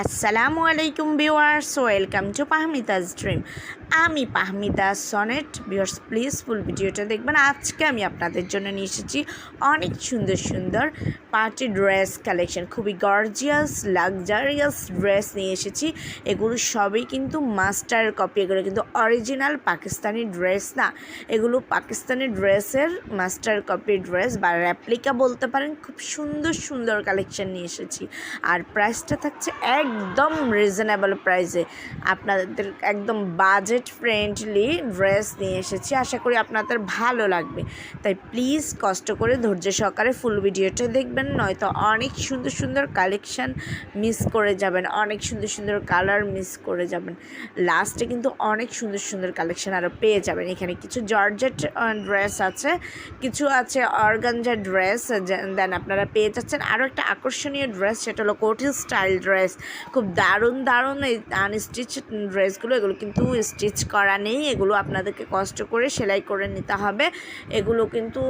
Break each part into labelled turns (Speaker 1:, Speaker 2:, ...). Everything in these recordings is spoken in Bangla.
Speaker 1: আসসালামু আলাইকুম ভিউয়ার্স, ওয়েলকাম টু পাহমিতাজ ড্রিম। আমি Pahmita Sonet. Viewers, please full ভিডিওটা দেখবেন। আজকে আমি আপনাদের জন্য নিয়ে এসেছি অনেক সুন্দর সুন্দর পার্টি ড্রেস কালেকশন। খুবই গর্জিয়াস লাক্সারিয়াস ড্রেস নিয়ে এসেছি। এগুলো সবই কিন্তু মাস্টার কপি এগুলো কিন্তু অরিজিনাল পাকিস্তানি ড্রেস না। এগুলো পাকিস্তানি ড্রেসের মাস্টার কপি ড্রেস বা র্যাপ্লিকা বলতে পারেন। খুব সুন্দর সুন্দর কালেকশন নিয়ে এসেছি। আর প্রাইসটা থাকছে একদম রিজনেবল প্রাইসে আপনাদের একদম বাজেট ফ্রেন্ডলি ড্রেস নিয়ে এসেছি। আশা করি আপনাদের ভালো লাগবে। তাই প্লিজ কষ্ট করে ধৈর্য সহকারে ফুল ভিডিওটা দেখবেন, নয়তো অনেক সুন্দর সুন্দর কালেকশন মিস করে যাবেন, অনেক সুন্দর সুন্দর কালার মিস করে যাবেন। লাস্টে কিন্তু অনেক সুন্দর সুন্দর কালেকশন আরও পেয়ে যাবেন। এখানে কিছু জর্জেট ড্রেস আছে, কিছু আছে অর্গানজা ড্রেস দেন আপনারা পেয়ে যাচ্ছেন। আরও একটা আকর্ষণীয় ড্রেস সেটা হলো কোটি স্টাইল ড্রেস খুব দারুণ দারুণ এই আনস্টিচ ড্রেসগুলো এগুলো কিন্তু স্টিচ করা নেই, এগুলো আপনাদেরকে কষ্ট করে সেলাই করে নিতে হবে। এগুলো কিন্তু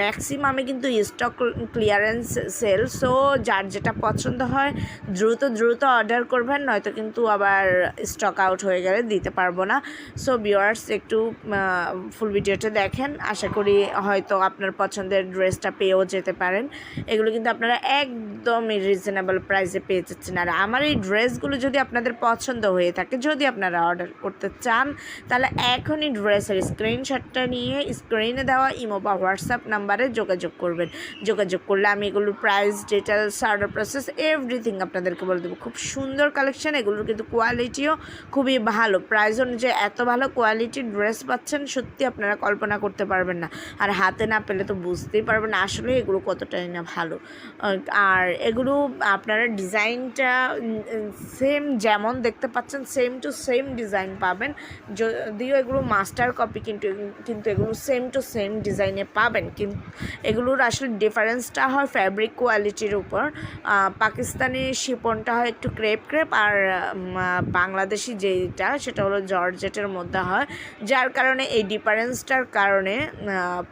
Speaker 1: ম্যাক্সিমামে কিন্তু স্টক ক্লিয়ারেন্স সেল সো যার যেটা পছন্দ হয় দ্রুত দ্রুত অর্ডার করবেন, নয়তো কিন্তু আবার স্টক আউট হয়ে গেলে দিতে পারব না। সো ভিওয়ার্স একটু ফুল ভিডিওটা দেখেন, আশা করি হয়তো আপনার পছন্দের ড্রেসটা পেয়েও যেতে পারেন। এগুলো কিন্তু আপনারা একদমই রিজনেবল প্রাইসে পেয়ে যাচ্ছেন। আর আমার এই ড্রেসগুলো যদি আপনাদের পছন্দ হয়ে থাকে, যদি আপনারা অর্ডার করতে চান, তাহলে এখনই ড্রেসের স্ক্রিনশটটা নিয়ে স্ক্রিনে দেওয়া ইমো বা হোয়াটসঅ্যাপ নাম্বারে যোগাযোগ করবেন। যোগাযোগ করলে আমি এগুলোর price details order process everything আপনাদেরকে বলে দেবো। খুব সুন্দর কালেকশান এগুলোর কিন্তু কোয়ালিটিও খুবই ভালো। প্রাইস অনুযায়ী এত ভালো কোয়ালিটির ড্রেস পাচ্ছেন, সত্যি আপনারা কল্পনা করতে পারবেন না। আর হাতে না পেলে তো বুঝতেই পারবেন আসলে এগুলো কতটাই না ভালো। আর এগুলো আপনারা ডিজাইনটা সেম যেমন দেখতে পাচ্ছেন সেম টু সেম ডিজাইন পাবেন। যদিও এগুলো মাস্টার কপি কিন্তু কিন্তু এগুলো সেম টু সেম ডিজাইনে পাবেন। কিন্তু এগুলোর আসলে ডিফারেন্সটা হয় ফ্যাব্রিক কোয়ালিটির উপর। পাকিস্তানি শিপনটা হয় একটু ক্রেপ ক্রেপ আর বাংলাদেশি যেটা সেটা হলো জর্জেটের মধ্যে হয়। যার কারণে এই ডিফারেন্সটার কারণে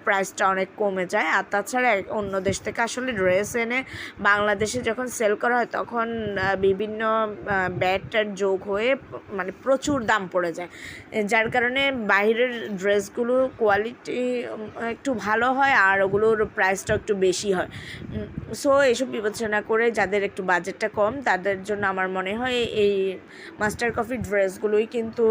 Speaker 1: প্রাইসটা অনেক কমে যায়। আর তাছাড়া অন্য দেশ থেকে আসলে ড্রেস এনে বাংলাদেশে যখন সেল করা হয়, তখন বিভিন্ন ব্যাটটার যোগ হয়ে মানে প্রচুর দাম পড়ে যায়। যার কারণে বাইরের ড্রেসগুলো কোয়ালিটি একটু ভালো হয় আর ওগুলোর প্রাইসটা একটু বেশি হয়। সো এসব বিবেচনা করে যাদের একটু বাজেটটা কম, তাদের জন্য আমার মনে হয় এই মাস্টার কফি ড্রেসগুলোই কিন্তু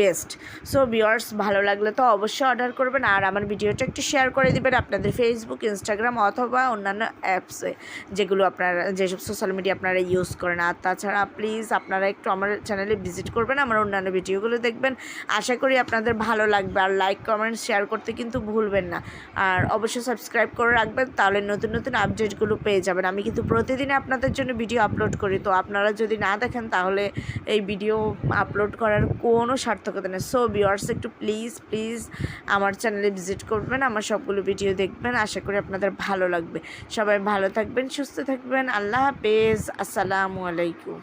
Speaker 1: বেস্ট। সো বিয়ার্স ভালো লাগলে তো অবশ্যই অর্ডার করবেন আর আমার ভিডিওটা একটু শেয়ার করে দেবেন আপনাদের ফেসবুক ইনস্টাগ্রাম অথবা অন্যান্য অ্যাপসে যেগুলো আপনারা, যেসব সোশ্যাল মিডিয়া আপনারা ইউজ করেন আর তাছাড়া প্লিজ আপনারা একটু আমার চ্যানেলে ভিজিট করবেন, আমার অন্যান্য ভিডিওগুলো দেখবেন। আশা করি আপনাদের ভালো লাগবে। আর লাইক কমেন্ট শেয়ার করতে কিন্তু ভুলবেন না। আর অবশ্যই সাবস্ক্রাইব করে রাখবেন, তাহলে নতুন নতুন আপডেটগুলো পেয়ে যাবেন। আমি কিন্তু প্রতিদিন আপনাদের জন্য ভিডিও আপলোড করি। তো আপনারা যদি না দেখেন, তাহলে এই ভিডিও আপলোড করার কোনো সার্থকতা নেই। সো ভিওয়ার্স একটু প্লিজ প্লিজ আমার চ্যানেলে ভিজিট করবেন, আমার সবগুলো ভিডিও দেখবেন। আশা করি আপনাদের ভালো লাগবে। সবাই ভালো থাকবেন, সুস্থ থাকবেন। আল্লাহ হাফেজ। আসসালামু আলাইকুম।